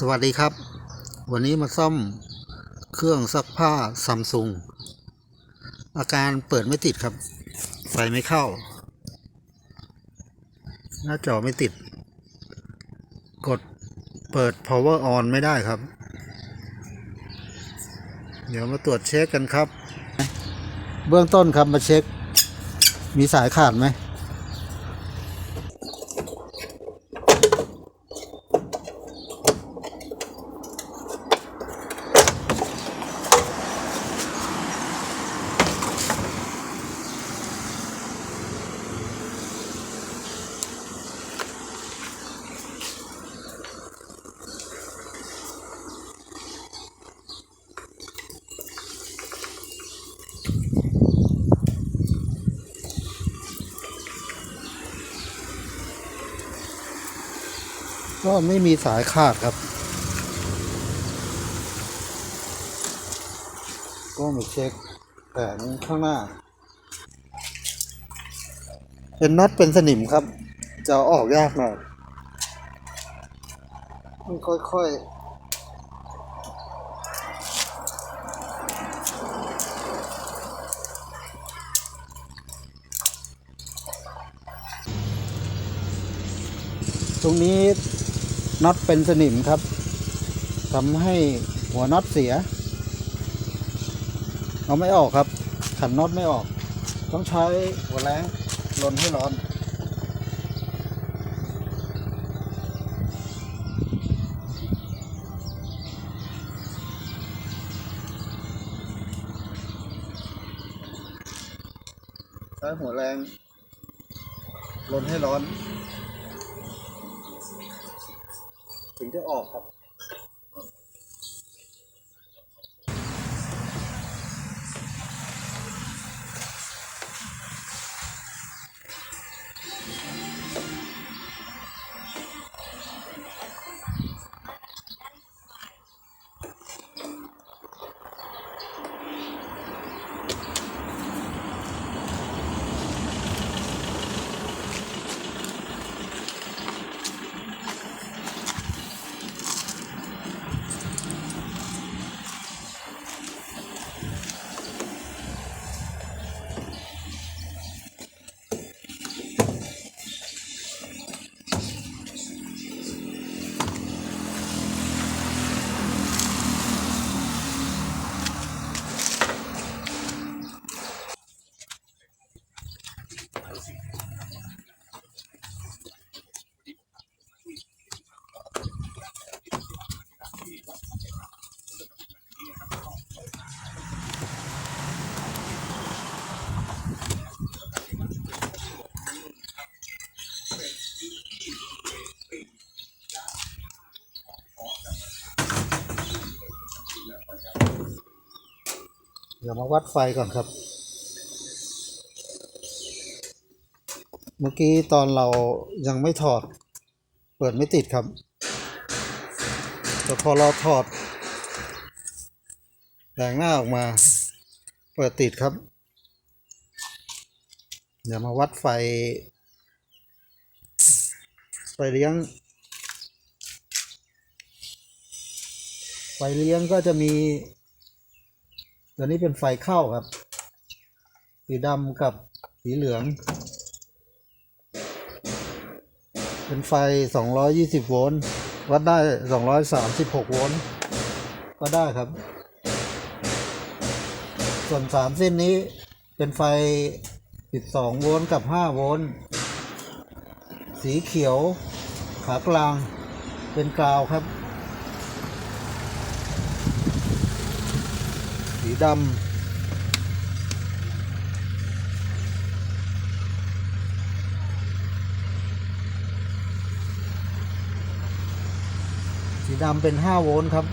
สวัสดีครับ วันนี้มาซ่อมเครื่องซักผ้าซัมซุงอาการเปิดไม่ติดครับ ไฟไม่เข้า หน้าจอไม่ติด กดเปิด power on ไม่ได้ครับ เดี๋ยวมาตรวจเช็คกันครับ เบื้องต้นครับมาเช็ค มีสายขาดไหม ก็ไม่มีสายขาดครับ ก็มาเช็คแผงข้างหน้า เป็นน็อตเป็นสนิมครับ จะออกยากหน่อยต้องค่อยๆตรงนี้ น็อตเป็นสนิมครับทำให้หัวน็อตเสียเอาไม่ออกครับ ขันน็อตไม่ออก ต้องใช้หัวแรงลนให้ร้อน ใช้หัวแรงลนให้ร้อน ถึง จะออกครับ ยวมาวัดไฟก่อนครับ เมื่อกี้ตอนเรายังไม่ถอด เปิดไม่ติดครับ แต่พอเราถอดแรงหน้าออกมา เปิดติดครับ เดี๋ยวมาวัดไฟ ไฟเลี้ยง ไฟเลี้ยงก็จะมี ตัวนี้เป็นไฟเข้าครับ สีดำกับสีเหลือง เป็นไฟ 220 โวลต์ วัดได้ 236 โวลต์ ก็ได้ครับ ส่วน 3 เส้นนี้เป็นไฟ 12 โวลต์กับ 5 โวลต์ สีเขียว ขากลาง เป็นกราวครับ สีดำสีดำเป็น 5 โวลต์ครับ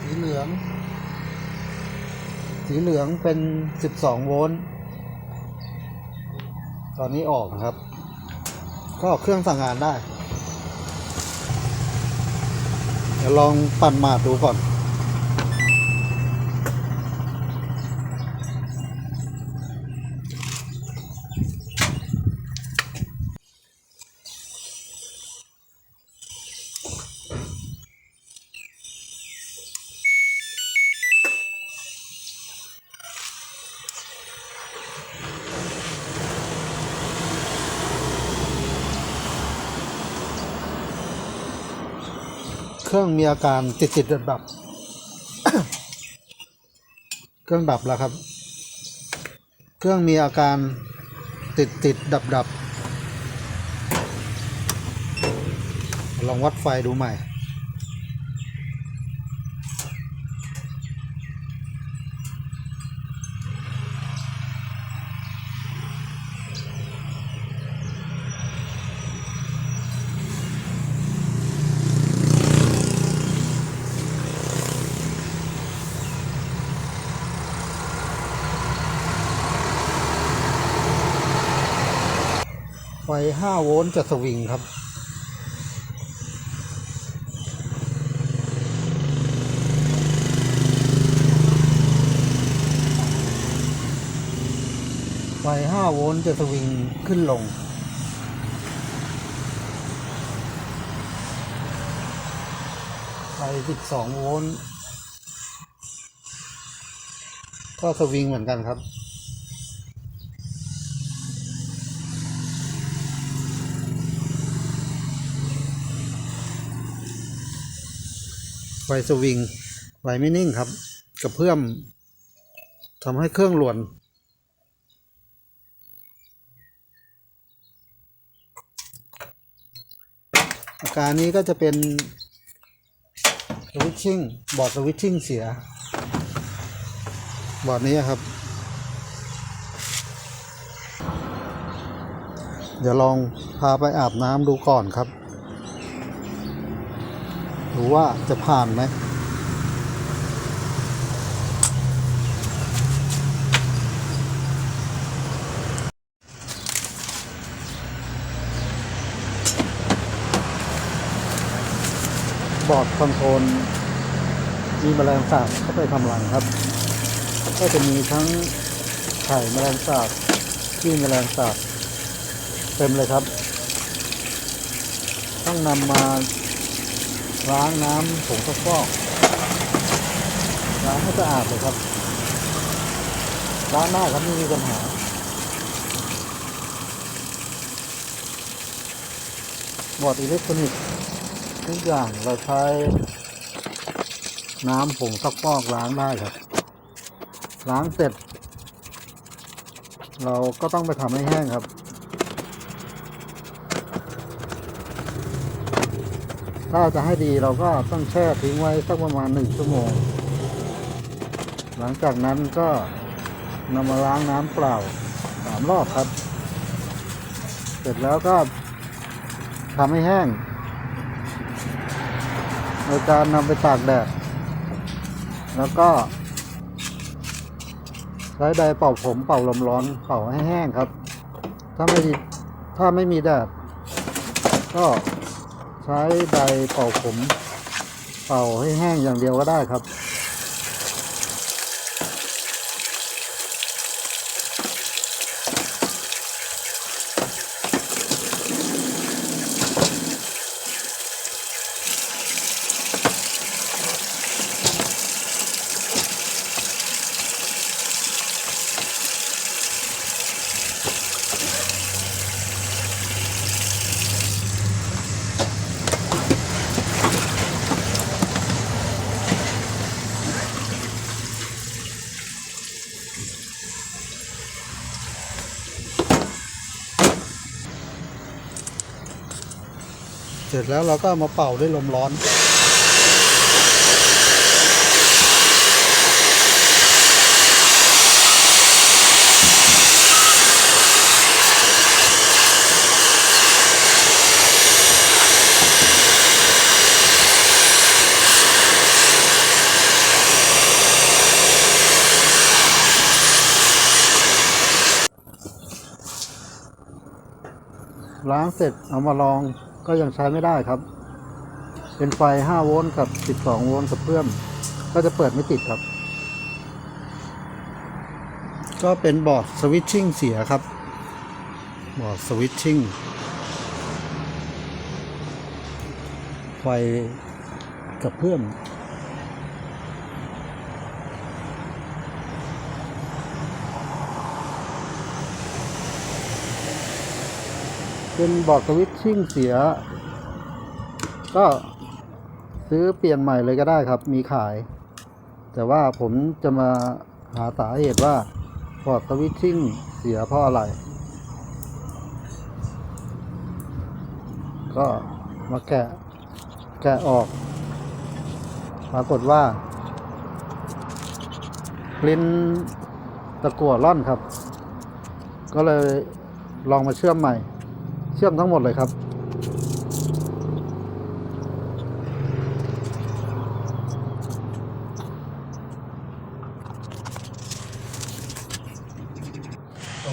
สีเหลือง สีเหลืองเป็น 12 โวลต์ ตอนนี้ออกนะครับ ก็ออกเครื่องสั่งงานได้ เดี๋ยวลองปั่นมาดูก่อน เครื่องมีอาการติดติดดับดับ เครื่องดับแล้วครับ เครื่องมีอาการติดติดดับดับ ลองวัดไฟดูใหม่ 5 โวลต์จะสวิงครับ ไฟ 5 โวลต์จะสวิงขึ้นลง ไฟ 12 โวลต์ก็สวิงเหมือนกันครับ ไฟสวิงไฟไม่นิ่งครับกระเพื่อมทำให้เครื่องหลวน อาการนี้ก็จะเป็นสวิตชิ่งบอร์ดสวิตชิ่งเสีย บอร์ดนี้ครับ เดี๋ยวลองพาไปอาบน้ำดูก่อนครับ ดูว่าจะผ่านไหมบอร์ดคอนโทรลมีแมลงสาบเข้าไปทำรังครับ ก็จะมีทั้งไข่แมลงสาบขี้แมลงสาบเต็มเลยครับ ต้องนำมา ล้างน้ำผงซักฟอกล้างให้สะอาดเลยครับล้างหน้าครับไม่มีปัญหาบอร์ดอิเล็กทรอนิกส์ทุกอย่างเราใช้น้ำผงซักฟอกล้างได้ครับ ล้างเสร็จ เราก็ต้องไปทำให้แห้งครับ ถ้าจะให้ดีเราก็ต้องแช่ทิ้งไว้สักประมาณหนึ่งชั่วโมง หลังจากนั้นก็นำมาล้างน้ำเปล่าสามรอบครับ เสร็จแล้วก็ทำให้แห้งโดยการนำไปตากแดด แล้วก็ ใช้ไดร์เป่าผมเป่าลมร้อนเป่าให้แห้งครับ ถ้าไม่ถ้าไม่มีแดดก็ ใช้ใดเป่าผม เป่าให้แห้งอย่างเดียวก็ได้ครับ ร็จแล้วเราก็มาเป่าด้วยลมร้อนล้างเสร็จเอามาลอง ก็ยังใช้ไม่ได้ครับ เป็นไฟ 5 โวลต์กับ 12 โวลต์กับเพื่อมก็จะเปิดไม่ติดครับ ก็เป็นบอร์ดสวิตชิ่งเสียครับ บอร์ดสวิตชิ่งไฟกับเพื่อม เป็นบอร์ดสวิตชิ่งเสีย ก็ซื้อเปลี่ยนใหม่เลยก็ได้ครับ มีขาย แต่ว่าผมจะมาหาสาเหตุว่าบอร์ดสวิตชิ่งเสียเพราะอะไร ก็มาแกะแกะออก ปรากฏว่าลิ้นตะกั่วร่อนครับ ก็เลยลองมาเชื่อมใหม่ เชื่อมทั้งหมดเลยครับ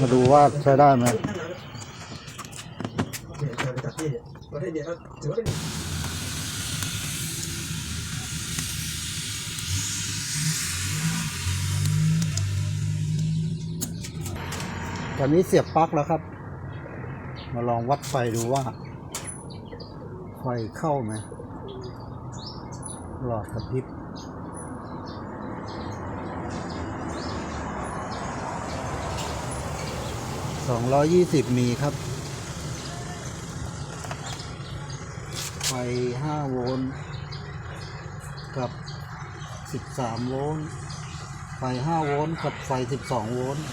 มาดูว่าใช้ได้ไหมตอนนี้เสียบปลั๊กแล้วครับ มาลองวัดไฟดูว่า ไฟเข้าไหมหลอดกระพริบสองร้อยยี่สิบมีครับ ไฟห้าโวลต์กับสิบสามโวลต์ไฟห้าโวลต์กับไฟสิบสองโวลต์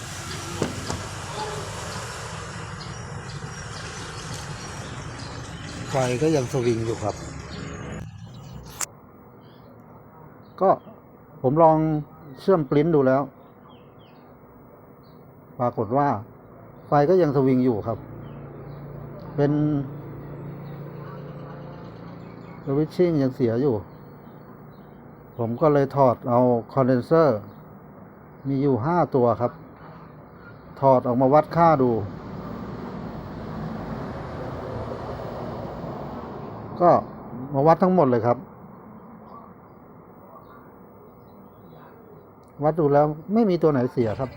ไฟก็ยังสวิงอยู่ครับ ก็ผมลองเชื่อมปลิ้นดูแล้ว ปรากฏว่า ไฟก็ยังสวิงอยู่ครับ เป็นสวิตชิ่งยังเสียอยู่ ผมก็เลยถอดเอาคอนเดนเซอร์ มีอยู่ห้าตัวครับ ถอดออกมาวัดค่าดู ก็มาวัดทั้งหมดเลยครับ วัดดูแล้วไม่มีตัวไหนเสียครับ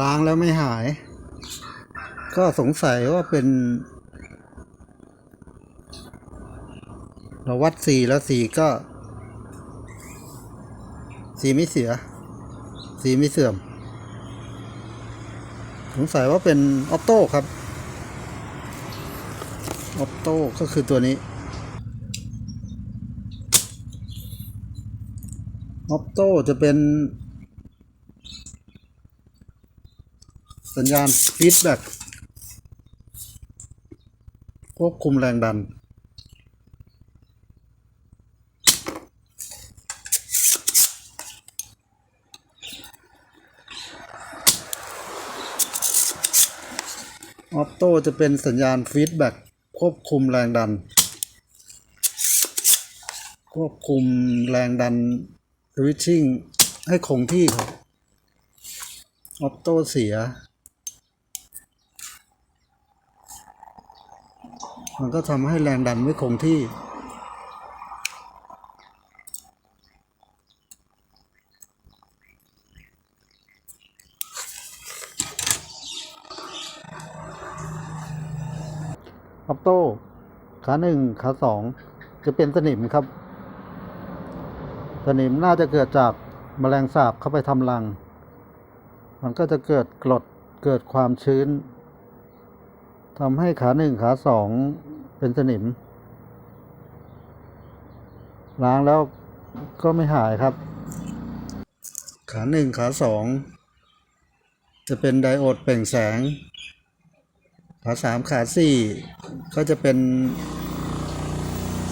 ล้างแล้วไม่หาย ก็สงสัยว่าเป็น เราวัดสีแล้วสีก็ สีไม่เสีย สีไม่เสื่อม สงสัยว่าเป็นออโต้ครับ ออโต้ก็คือตัวนี้ออโต้จะเป็น สัญญาณฟีดแบ็กควบคุมแรงดัน ออโต้จะเป็นสัญญาณฟีดแบ็ก ควบคุมแรงดัน ควบคุมแรงดันสวิตชิ่งให้คงที่ครับออโต้เสีย มันก็ทำให้แรงดันไม่คงที่ ออโต้ขาหนึ่งขาสองจะเป็นสนิมครับ สนิมน่าจะเกิดจากแมลงสาบเข้าไปทำรัง มันก็จะเกิดกรดเกิดความชื้นทำให้ขาหนึ่งขาสองเป็นสนิม ล้างแล้วก็ไม่หายครับ ขาหนึ่งขาสองจะเป็นไดโอดเปล่งแสง ขาสามขาสี่ก็จะเป็น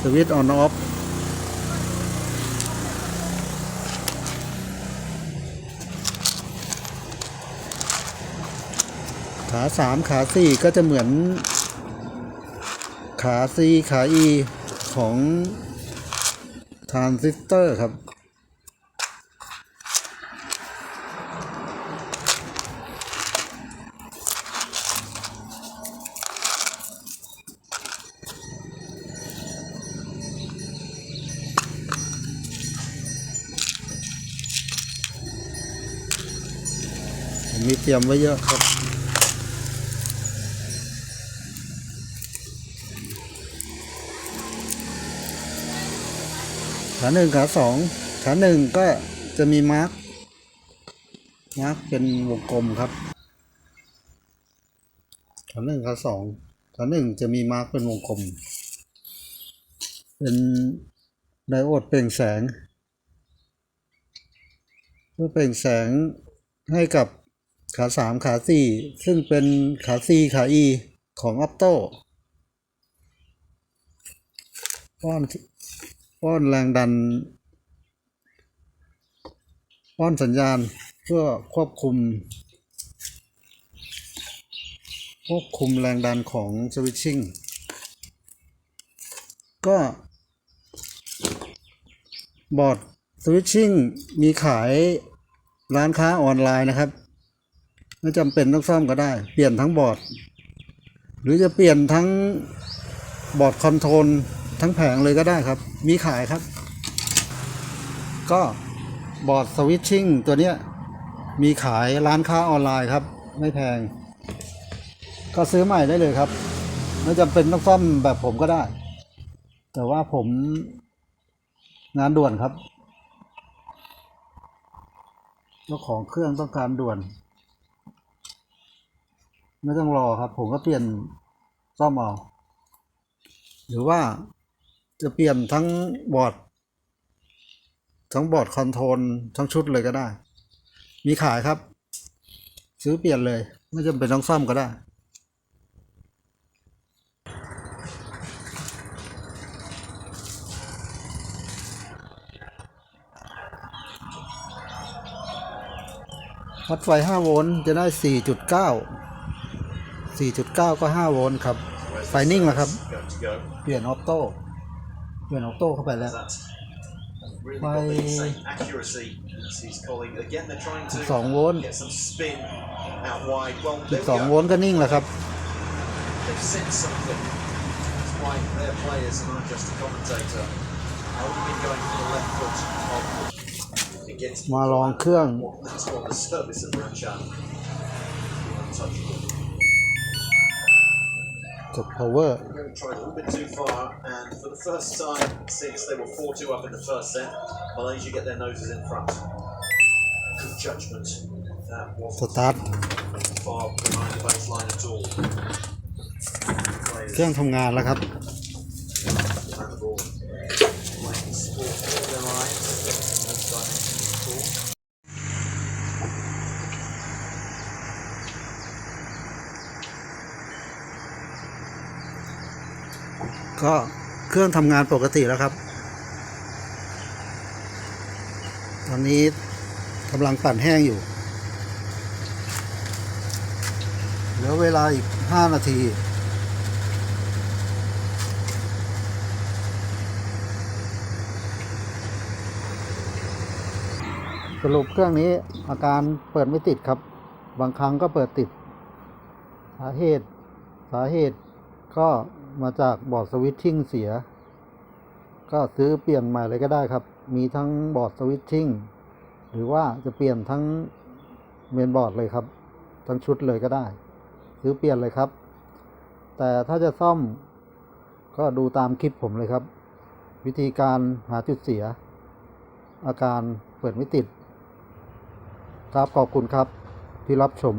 สวิตช์ออนออฟขาสามขาสี่ก็จะเหมือน ขาซีขาอีของทรานซิสเตอร์ครับ มีเตรียมไว้เยอะครับขาหนึ่งขาสองขาหนึ่งก็จะมีมาร์กมาร์กเป็นวงกลมครับขาหนึ่งขาสองขาหนึ่งจะมีมาร์กเป็นวงกลม เป็นไดโอดเปล่งแสงเพื่อเปล่งแสงให้กับ ขาสามขาสี่ซึ่งเป็นขาซีขาอีของอัปโตป้อนป้อนแรงดัน ป้อนสัญญาณเพื่อควบคุม ควบคุมแรงดันของสวิตชิ่งก็ บอร์ดสวิตชิ่งมีขายร้านค้าออนไลน์นะครับ ไม่จำเป็นต้องซ่อมก็ได้ เปลี่ยนทั้งบอร์ด หรือจะเปลี่ยนทั้งบอร์ดคอนโทรลทั้งแผงเลยก็ได้ครับ มีขายครับ ก็บอร์ดสวิตชิ่งตัวเนี้ยมีขายร้านค้าออนไลน์ครับ ไม่แพง ก็ซื้อใหม่ได้เลยครับไม่จำเป็นต้องซ่อมแบบผมก็ได้ แต่ว่าผมงานด่วนครับเจ้าของเครื่องต้องการด่วน ไม่ต้องรอครับ ผมก็เปลี่ยนซ่อมเอาหรือว่าจะเปลี่ยนทั้งบอร์ด ทั้งบอร์ดคอนโทรลทั้งชุดเลยก็ได้ มีขายครับ ซื้อเปลี่ยนเลย ไม่จำเป็นต้องซ่อมก็ได้วัดไฟ 5 โวลต์จะได้ 4.9 4.9 ก็ 5 โวลต์ครับ ไฟนิ่งแล้ครับ เปลี่ยนออโต้ เปลี่ยนออโต้เข้าไปแล้ว ไป12โวลต์12โวลต์ก็นิ่งแล้วครับ มาลองเครื่อง ด power We're going to try a little bit too far, and for the first time since they were 4 2 up in the first set, Malaysia get their noses in front. Good judgment. That ส wasn't ตาร์ท far behind the baseline at all. เค Players รื่องทำงานแล้วครับ behind the ball. Playing sport all their lives. No dimension at all. ก็เครื่องทำงานปกติแล้วครับ ตอนนี้กำลังปั่นแห้งอยู่ เหลือเวลาอีก 5 นาทีสรุปเครื่องนี้อาการเปิดไม่ติดครับ บางครั้งก็เปิดติด สาเหตุ สาเหตุก็ มาจากบอร์ดสวิตชิ่งเสีย ก็ซื้อเปลี่ยนใหม่เลยก็ได้ครับ มีทั้งบอร์ดสวิตชิ่งหรือว่าจะเปลี่ยนทั้งเมนบอร์ดเลยครับ ทั้งชุดเลยก็ได้ ซื้อเปลี่ยนเลยครับ แต่ถ้าจะซ่อมก็ดูตามคลิปผมเลยครับ วิธีการหาจุดเสีย อาการเปิดไม่ติดครับขอบคุณครับที่รับชม